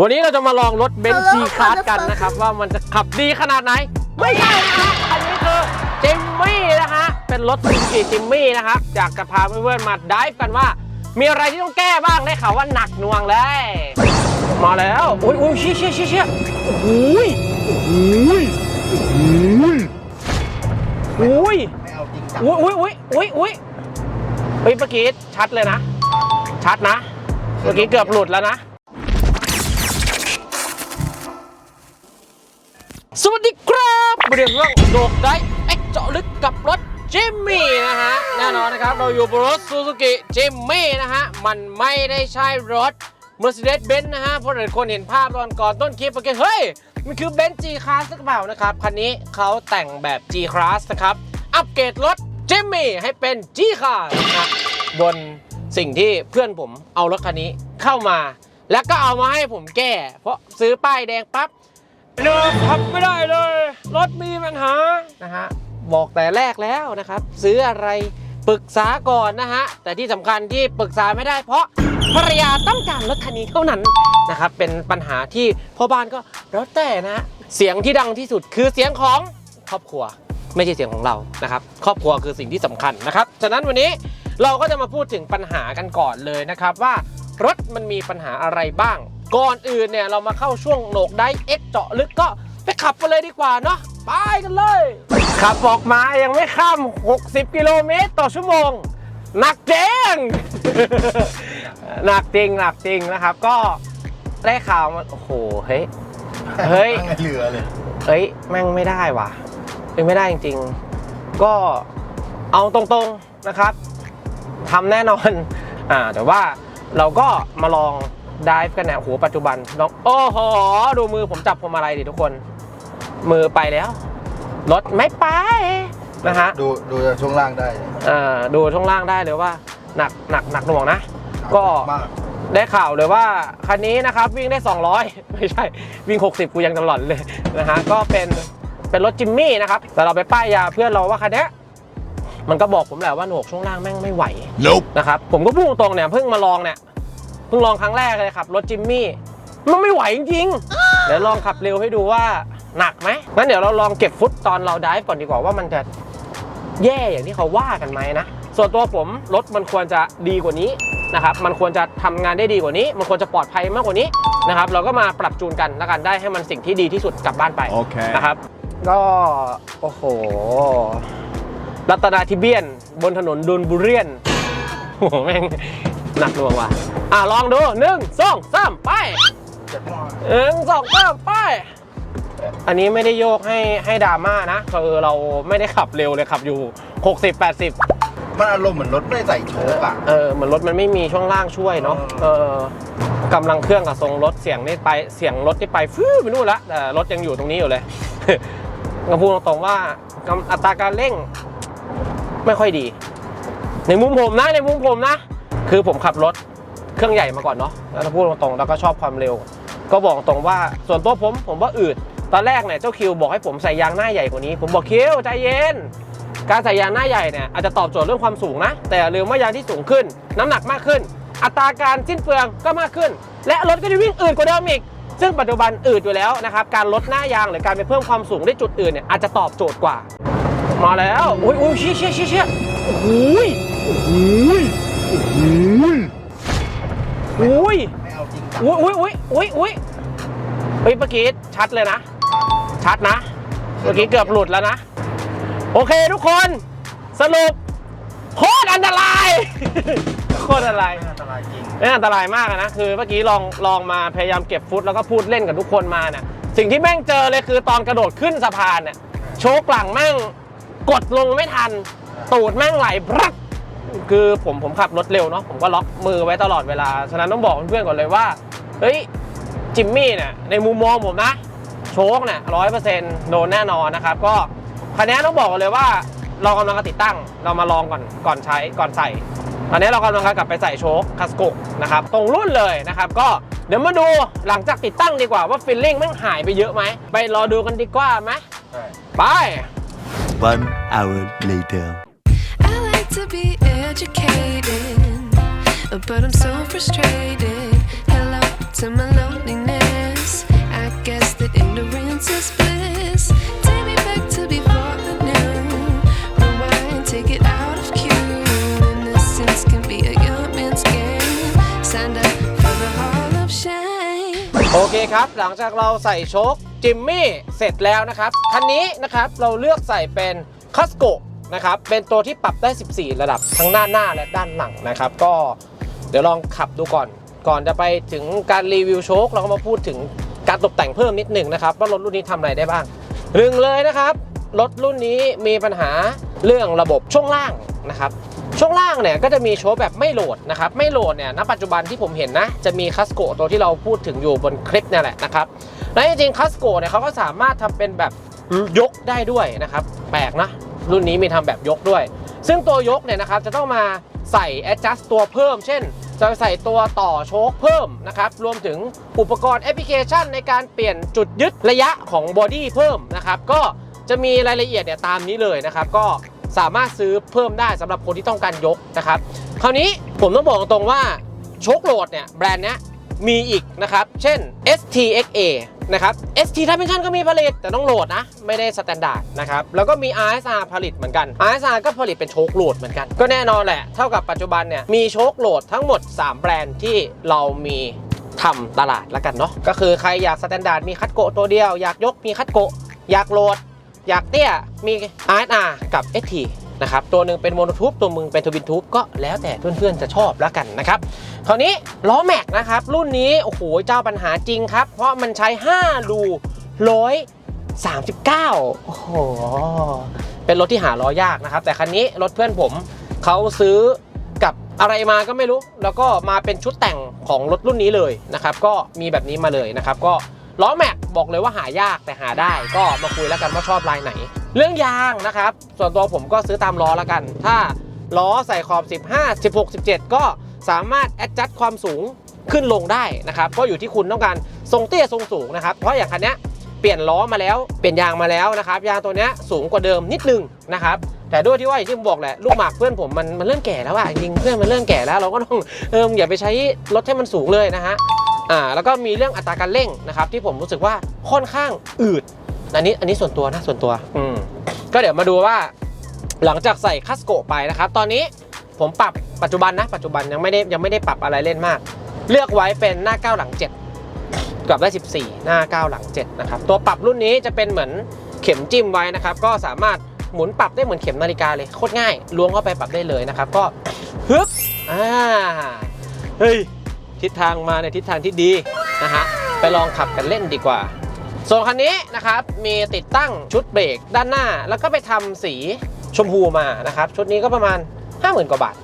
วันนี้เราจะมาลองรถเบนซ์ Hello, จีคาร์กันนะครับ ว่ามันจะขับดีขนาดไหน ไม่ใช่นะครับอันนี้คือจิมมี่นะฮะเป็นรถซูซูกิจิมมี่นะครับอยากจะพาเพื่อนๆมาดิฟกันว่า มีอะไรที่ต้องแก้บ้างได้ข่าวว่าหนักหน่วงเลย มาแล้วอุ้ยอุ้ยเชี่ยเชี่ยเชี่ยเชี่ยโอ้ยโอ้ยโอ้ยไม่เอาจริงจังอุ้ยอุ้ยอุ้ยอุ้ยอุ้ยเฮ้ยเมื่อกี้ชัดเลยนะ ชัดนะ เมื่อกี้เกือบหลุดแล้วนะ สวัสดีครับเรื่องเรื่องโดกได้เอ็กเจาะลึกกับรถจิมมี่นะฮะแน่นอนนะครับ เราอยู่บนรถซูซูกิจิมมี่นะฮะ มันไม่ได้ใช่รถ Mercedes-Benz นะฮะเพราะหลายคนเห็นภาพตอนก่อนต้นคลิปเมื่อกี้เฮ้ย มันคือเบนซ์ G-Class หรือเปล่านะครับ คันนี้เขาแต่งแบบ G-Class นะครับ อัปเกรดรถจิมมี่ให้เป็น G-Class นะบนสิ่งที่เพื่อนผมเอารถคันนี้เข้ามา แล้วก็เอามาให้ผมแก้ เพราะซื้อป้ายแดงปั๊บ เลิกขับไม่ได้เลย รถมีปัญหานะฮะบอกแต่แรกแล้วนะครับ ซื้ออะไรปรึกษาก่อนนะฮะ แต่ที่สำคัญที่ปรึกษาไม่ได้เพราะภรรยาต้องการรถคันนี้เท่านั้นนะครับ เป็นปัญหาที่พ่อบ้านก็แล้วแต่นะฮะเสียงที่ดังที่สุดคือเสียงของครอบครัว ไม่ใช่เสียงของเรานะครับ ครอบครัวคือสิ่งที่สำคัญนะครับ ฉะนั้นวันนี้เราก็จะมาพูดถึงปัญหากันก่อนเลยนะครับ ว่ารถมันมีปัญหาอะไรบ้าง ก่อนอื่นเนี่ยเรามาเข้าช่วงโหนกได้เอ็กเจาะลึกก็ไปขับกันเลยดีกว่าเนาะไปกันเลย ขับออกมายังไม่ข้าม 60 กิโลเมตรต่อชั่วโมง หนักเจงหนักจริงหนักจริงนะครับ ก็ได้ข่าวมันโอ้โหเฮ้ยเฮ้ยตั้งในเรือเลยเอ้ยแม่งไม่ได้ว่ะเป็นไม่ได้จริง ๆ ก็เอาตรงๆนะครับทำแน่นอนอ่าแต่ว่าเราก็มาลอง ดิฟกันเนี่ยโอ้โหปัจจุบันลองโอ้โห ดูมือผมจับพวงมาลัยดิทุกคน มือไปแล้ว รถไม่ไปนะฮะดูดูจากช่วงล่างได้อ่าดูช่วงล่างได้เลยว่าหนักหนักหนักหน่วงนะ ก็มากได้ข่าวเลยว่าคันนี้นะครับวิ่งได้ 200 ไม่ใช่ วิ่ง 60 กูยังตลอดเลยนะฮะก็เป็นเป็นรถจิมมี่นะครับแต่เราไปป้ายยาเพื่อนเราว่าคันเนี้ยมันก็บอกผมแหละว่าหนวกช่วงล่างแม่งไม่ไหว Nope นะครับผมก็พูดตรงๆเนี่ยเพิ่งมาลองเนี่ย เพิ่งลองครั้งแรกเลยครับรถจิมมี่มันไม่ไหวจริงๆเดี๋ยวลองขับเร็วให้ดูว่าหนักไหมงั้นเดี๋ยวเราลองเก็บฟุตตอนเราดิฟก่อนดีกว่าว่ามันจะแย่อย่างที่เขาว่ากันไหมนะส่วนตัวผมรถมันควรจะดีกว่านี้นะครับมันควรจะทำงานได้ดีกว่านี้ มันควรจะปลอดภัยมากกว่านี้นะครับเราก็มาปรับจูนกันแล้วกันได้ให้มันสิ่งที่ดีที่สุดกลับบ้านไปโอเคนะครับก็โอ้โหรัตนาทิเบียน บนถนนดุนบุเรียนโอ้โหแม่ง หนักหน่วงว่ะอะลองดูหนึ่งสองสามไปหนึ่งสองสามไป อันนี้ไม่ได้โยกให้ให้ดราม่านะคือเราไม่ได้ขับเร็วเลยขับอยู่ 60 80 มันอารมณ์เหมือนรถไม่ได้ใส่โชคอะ เออเหมือนรถมันไม่มีช่วงล่างช่วยเนาะเออกำลังเครื่องกับทรงรถเสียงนี่ไปเสียงรถที่ไปฟื้ไปนู่นละแต่รถยังอยู่ตรงนี้อยู่เลย ก็พูดตรงๆว่ากำอัตราการเร่ง ไม่ค่อยดี ในมุมผมนะในมุมผมนะ คือผมขับรถเครื่องใหญ่มาก่อนเนาะแล้วถ้าพูดตรงๆแล้วก็ชอบความเร็ว ก็บอกตรงว่าส่วนตัวผมผมว่าอืดตอนแรกเนี่ยเจ้าคิวบอกให้ผมใส่ยางหน้าใหญ่กว่านี้ ผมบอกคิวใจเย็น การใส่ยางหน้าใหญ่เนี่ยอาจจะตอบโจทย์เรื่องความสูงนะ แต่ลืมว่ายางที่สูงขึ้น น้ำหนักมากขึ้น อัตราการสิ้นเปลืองก็มากขึ้น และรถก็จะวิ่งอืดกว่าเดิมอีกซึ่งปัจจุบันอืดอยู่แล้วนะครับการลดหน้ายางหรือการไปเพิ่มความสูงได้จุดอื่นเนี่ยอาจจะตอบโจทย์กว่า มาแล้วอุ้ยอุ้ยเชี่ยเชี่ยเชี่ยเชี่ยโอ้ยโอ้ย อาจริงจังอุ้ยอุ้ยอุ้ยอุ้ยอุ้ยเฮ้ยเมื่อกี้ชัดเลยนะ ชัดนะ เมื่อกี้เกือบหลุดแล้วนะ โอเคทุกคนสรุปโคตรอันตราย โคตรอันตรายไม่อันตรายจริงนี่อันตรายมากอะนะคือเมื่อกี้ลองลองมาพยายามเก็บฟุตแล้วก็พูดเล่นกับทุกคนมาเนี่ยสิ่งที่แม่งเจอเลยคือตอนกระโดดขึ้นสะพานเนี่ยโชกหลังแม่งกดลงไม่ทัน ตูดแม่งไหลพรักคือผมผมขับรถเร็วเนาะผมก็ล็อกมือไว้ตลอดเวลา ฉะนั้นต้องบอกเพื่อนๆก่อนเลยว่า เฮ้ย จิมมี่เนี่ยในมุมมองผมนะ โชคเนี่ยร้อยเปอร์เซ็นต์โดนแน่นอนนะครับ ก็คันนี้ต้องบอกกันเลยว่าเรากำลังจะติดตั้งเรามาลองก่อนก่อนใช้ก่อนใส่ตอนนี้เรากำลังจะกลับไปใส่โชคคาสโกนะครับตรงรุ่นเลยนะครับ ก็เดี๋ยวมาดูหลังจากติดตั้งดีกว่าว่าฟิลลิ่งมันหายไปเยอะไหมไปรอดูกันดีกว่าไหมใช่ไป One hour later. I like to be educated, but I'm so frustrated. To my loneliness. I guess that ignorance is bliss. Take me back to before the new. Rewind, take it out of cue. Innocence can be a young man's game. Signed up for the hall of shame. โอเคครับ หลังจากเราใส่โชคจิมมี่เสร็จแล้วนะครับ คันนี้นะครับเราเลือกใส่เป็นคัสโกนะครับ เป็นตัวที่ปรับได้ 14 ระดับทั้งหน้าหน้าและด้านหลังนะครับ ก็เดี๋ยวลองขับดูก่อน ก่อนจะไปถึงการรีวิวโชคเราก็มาพูดถึงการตกแต่งเพิ่มนิดหนึ่งนะครับ ว่ารถรุ่นนี้ทำอะไรได้บ้างหนึ่งเลยนะครับ รถรุ่นนี้มีปัญหาเรื่องระบบช่วงล่างนะครับ ช่วงล่างเนี่ยก็จะมีโชว์แบบไม่โหลดนะครับ ไม่โหลดเนี่ยณปัจจุบันที่ผมเห็นนะ จะมีคัสโกตัวที่เราพูดถึงอยู่บนคลิปนี่แหละนะครับและจริงๆคัสโกเนี่ยเขาก็สามารถทำเป็นแบบยกได้ด้วยนะครับ แปลกนะ รุ่นนี้มีทำแบบยกด้วย ซึ่งตัวยกเนี่ยนะครับจะต้องมาใส่ adjust ตัวเพิ่ม เช่น จะใส่ตัวต่อโชคเพิ่มนะครับ รวมถึงอุปกรณ์แอปพลิเคชันในการเปลี่ยนจุดยึดระยะของบอดี้เพิ่มนะครับ ก็จะมีรายละเอียดเนี่ยตามนี้เลยนะครับ ก็สามารถซื้อเพิ่มได้สำหรับคนที่ต้องการยกนะครับ คราวนี้ผมต้องบอกตรงว่าโชคโหลดเนี่ยแบรนด์เนี้ยมีอีกนะครับ เช่น STXA นะครับ ST ถ้าเป็นขั้นก็มีผลิตแต่ต้องโหลดนะ ไม่ได้สแตนดาร์ดนะครับ แล้วก็มี RSR ผลิตเหมือนกัน RSR ก็ผลิตเป็นโชคโหลดเหมือนกัน ก็แน่นอนแหละ เท่ากับปัจจุบันเนี่ย มีโชคโหลดทั้งหมด 3 แบรนด์ที่เรามีทำตลาดแล้วกันเนาะก็คือใครอยากสแตนดาร์ดมีคัดโกะตัวเดียว อยากยกมีคัดโกะอยากโหลด อยากเตี้ยมี RSR กับ ST นะครับตัวหนึ่งเป็นโมโนทูบตัวมึงเป็นทวินทูบก็แล้วแต่เพื่อนๆจะชอบแล้วกันนะครับคราวนี้ล้อแม็กนะครับรุ่นนี้โอ้โหเจ้าปัญหาจริงครับ เพราะมันใช้ 5 รูร้อย39โอ้โหเป็นรถที่หาล้อยากนะครับ แต่คันนี้รถเพื่อนผมเขาซื้อกับอะไรมาก็ไม่รู้ แล้วก็มาเป็นชุดแต่งของรถรุ่นนี้เลยนะครับ ก็มีแบบนี้มาเลยนะครับ ก็ล้อแม็กบอกเลยว่าหายากแต่หาได้ ก็มาคุยแล้วกันว่าชอบลายไหน เรื่องยางนะครับ ส่วนตัวผมก็ซื้อตามล้อแล้วกัน ถ้าล้อใส่ขอบ 15 16 17 ก็สามารถแอดจัดความสูงขึ้นลงได้นะครับก็อยู่ที่คุณต้องการทรงเตี้ยทรงสูงนะครับ เพราะอย่างคันนี้เปลี่ยนล้อมาแล้วเปลี่ยนยางมาแล้วนะครับ ยางตัวนี้สูงกว่าเดิมนิดนึงนะครับแต่ด้วยที่ว่าอย่างที่ผมบอกแหละลูกหมากเพื่อนผมมันมันเริ่มแก่แล้วอะจริงเพื่อนมันเริ่มแก่แล้วเราก็ต้องเอออย่าไปใช้รถให้มันสูงเลยนะฮะอ่าแล้วก็มีเรื่องอัตราการเร่งนะครับที่ผมรู้สึกว่าค่อนข้างอืด อันนี้อันนี้ส่วนตัวนะส่วนตัว อืมก็เดี๋ยวมาดูว่า หลังจากใส่คัสโกะไปนะครับ ตอนนี้ผมปรับปัจจุบันนะ ปัจจุบันยังไม่ได้ยังไม่ได้ปรับอะไรเล่นมาก เลือกไว้เป็นหน้า 9 หลัง 7 กับได้ 14 หน้า 9 หลัง 7 นะครับ ตัวปรับรุ่นนี้จะเป็นเหมือนเข็มจิ้มไว้นะครับ ก็สามารถหมุนปรับได้เหมือนเข็มนาฬิกาเลยโคตรง่ายล้วงเข้าไปปรับได้เลยนะครับ ก็ฮึบอ่าเฮ้ยทิศทางมาในทิศทางที่ดีนะฮะไปลองขับกันเล่นดีกว่า ส่วนคันนี้นะครับมีติดตั้งชุดเบรกด้านหน้า แล้วก็ไปทำสีชมพูมานะครับชุดนี้ก็ประมาณ 50,000กว่าบาท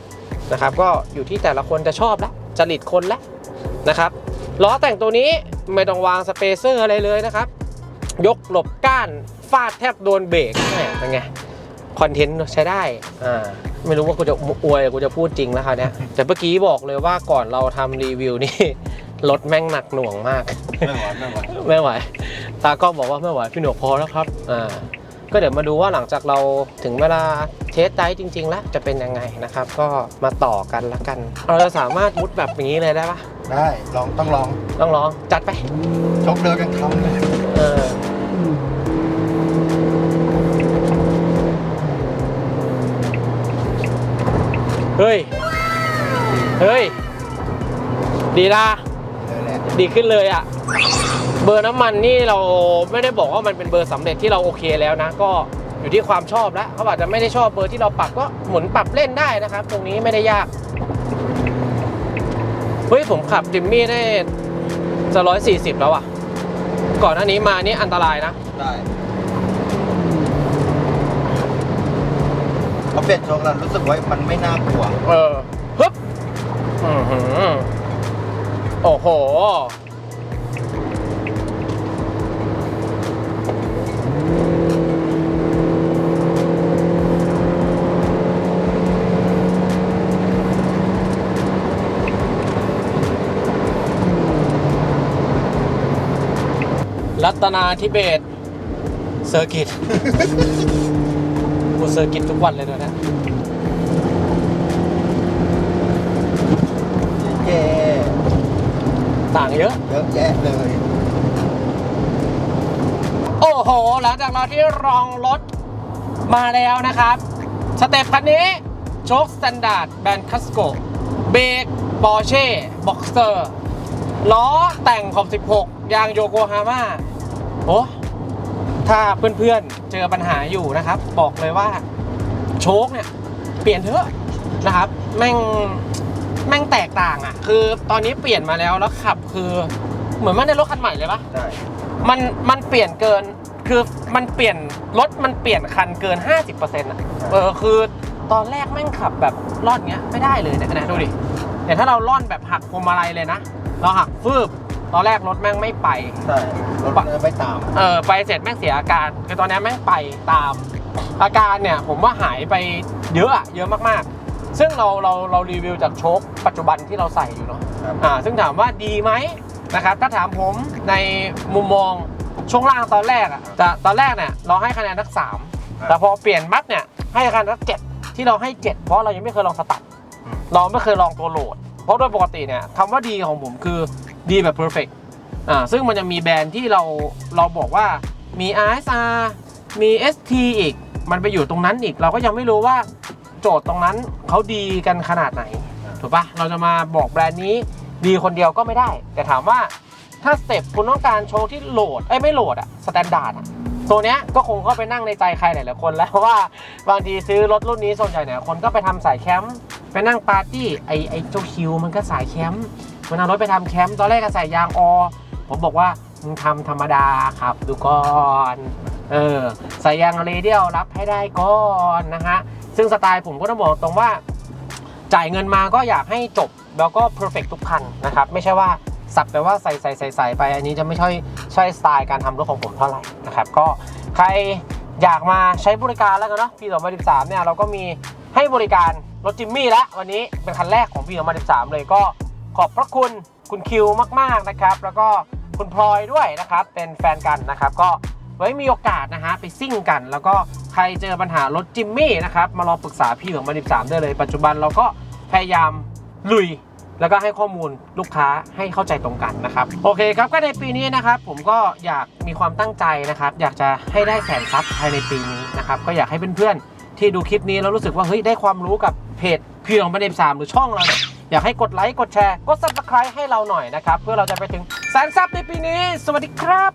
นะครับก็อยู่ที่แต่ละคนจะชอบแล้วจริตคนแล้วนะครับล้อแต่งตัวนี้ไม่ต้องวางสเปเซอร์อะไรเลยนะครับ ยกหลบก้านฟาดแทบโดนเบรกแหมเป็นไงคอนเทนต์ใช้ได้อ่าไม่รู้ว่ากูจะอวยหรือกูจะพูดจริงแล้วคราวเนี้ยแต่เมื่อกี้บอกเลยว่าก่อนเราทำรีวิวนี่รถแม่งหนักหน่วงมาก ไม่ไหวไม่ไหวไม่ไหว ตากล้องบอกว่าไม่ไหวพี่หนวกพอแล้วครับอ่าก็เดี๋ยวมาดูว่าหลังจากเราถึงเวลาเทสไดรฟ์จริง ๆ แล้วจะเป็นยังไงนะครับ ก็มาต่อกันละกัน เราจะสามารถมุดแบบนี้เลยได้ปะได้ลองต้องลองต้องลองจัดไปชกเดินกันทำเลยเออเฮ้ย เฮ้ย ดีละเลยแหละดีขึ้นเลยอะ่ะ เบอร์น้ำมันนี่เราไม่ได้บอกว่ามันเป็นเบอร์สำเร็จที่เราโอเคแล้วนะ ก็อยู่ที่ความชอบแล้วเขาอาจจะไม่ได้ชอบเบอร์ที่เราปรับก็หมุนปรับเล่นได้นะครับ ตรงนี้ไม่ได้ยากเฮ้ยผมขับจิมมี่ได้จะร้อยสี่สิบแล้วอะ ก่อนหน้านี้มานี่อันตรายนะได้พอเปลี่ยนโชคแล้วรู้สึกว่ามันไม่น่ากลัว เออฮึบอือหือโอ้โห ตนาทิเบตเซอร์กิตกูเซอร์กิตทุกวันเลยด้วยนะเย้ต่างเยอะ เยอะแยะเลย โอ้โห หลังจากเราที่รองรถมาแล้วนะครับ สเต็ปคันนี้ โชคสแตนดาร์ดแบนคัสโกเบรกปอร์เช่บ็อกเซอร์ล้อแต่งขอบ 16 ยางโยโกฮาม่า โอ้ถ้าเพื่อนๆเจอปัญหาอยู่นะครับ บอกเลยว่าโชคเนี่ย เปลี่ยนเถอะนะครับ แม่งแม่งแตกต่างอะ่ะ คือตอนนี้เปลี่ยนมาแล้วแล้วขับคือ เหมือนมันในรถคันใหม่เลยปะใช่มันมันเปลี่ยนเกินคือมันเปลี่ยนรถมันเปลี่ยนคันเกิน 50%อะเออคือตอนแรกแม่งขับแบบล่อนเงี้ยไม่ได้เลยเนี่ยนะดูดิเดี๋ยวถ้าเราล่อนแบบหักพวงมาลัยเลยนะ เราหักฟืบ ตอนแรกรถแม่งไม่ไป ใช่รถเดินไม่ตาม เออไปเสร็จแม่งเสียอาการ คือตอนนี้แม่งไปตาม อาการเนี่ยผมว่าหายไปเยอะอะเยอะมากๆ ซึ่งเราเราเรารีวิวจากโชคปัจจุบันที่เราใส่อยู่เนาะครับอ่าซึ่งถามว่าดีไหมนะครับถ้าถามผมในมุมมองช่วงล่างตอนแรกอะแต่ตอนแรกเนี่ยเราให้คะแนนทักสามแต่พอเปลี่ยนมัดเนี่ยให้คะแนนทักเจ็ดที่เราให้เจ็ดเพราะเรายังไม่เคยลองสตัด เราไม่เคยลองตัวโหลด เพราะโดยปกติเนี่ยคำว่าดีของผมคือ ดีแบบ perfect อ่าซึ่งมันจะมีแบรนด์ที่เราเราบอกว่ามี RSR มี ST อีก มันไปอยู่ตรงนั้นอีก เราก็ยังไม่รู้ว่าโจทย์ตรงนั้นเขาดีกันขนาดไหน ถูกปะเราจะมาบอกแบรนด์นี้ดีคนเดียวก็ไม่ได้ แต่ถามว่าถ้าสเต็ปคุณต้องการโชว์ที่โหลดเอ้ยไม่โหลดอะสแตนดาร์ดอะตัวเนี้ยก็คงเข้าไปนั่งในใจใครหลายๆคนแล้วเพราะว่าบางทีซื้อรถรุ่นนี้ส่วนใหญ่เนี่ยคนก็ไปทำสายแคมป์ ไปนั่งปาร์ตี้ไอไอเจ้าคิวมันก็สายแคมป์มันเอารถไปทำแคมป์ตอนแรกก็ใส่ยางอผมบอกว่ามึงทำธรรมดาครับ ดูก่อนเออใส่ยางเรเดียลรับให้ได้ก่อนนะฮะซึ่งสไตล์ผมก็ต้องบอกตรงว่า จ่ายเงินมาก็อยากให้จบแล้วก็ perfect ทุกคันนะครับ ไม่ใช่ว่าสับไปว่าใส่ใส่ใส่ใส่ไป อันนี้จะไม่ใช่ใช่สไตล์การทำรถของผมเท่าไหร่นะครับ ก็ใครอยากมาใช้บริการแล้วกันเนาะปี 2013 เนี่ยเราก็มีให้บริการ รถจิมมี่ล้ววันนี้เป็นคันแรกของปี 2013 เลยก็ขอบพระคุณคุณคิวมาก ๆ นะครับ แล้วก็คุณพลอยด้วยนะครับ เป็นแฟนกันนะครับ ก็ไว้มีโอกาสนะฮะไปซิ่งกัน แล้วก็ใครเจอปัญหารถจิมมี่นะครับ มารองปรึกษาพี่ของ2013ได้เลย ปัจจุบันเราก็พยายามลุย แล้วก็ให้ข้อมูลลูกค้าให้เข้าใจตรงกันนะครับ โอเคครับก็ในปีนี้นะครับ ผมก็อยากมีความตั้งใจนะครับ อยากจะให้ได้แสนซับภายในปีนี้นะครับ ก็อยากให้เพื่อนๆ ที่ดูคลิปนี้แล้วรู้สึกว่าเฮ้ยได้ความรู้กับเพจพี่ของประเด็นสามหรือช่องเราเนี่ยอยากให้กดไลค์กดแชร์กด subscribe ให้เราหน่อยนะครับ เพื่อเราจะไปถึงแสนซับในปีนี้ สวัสดีครับ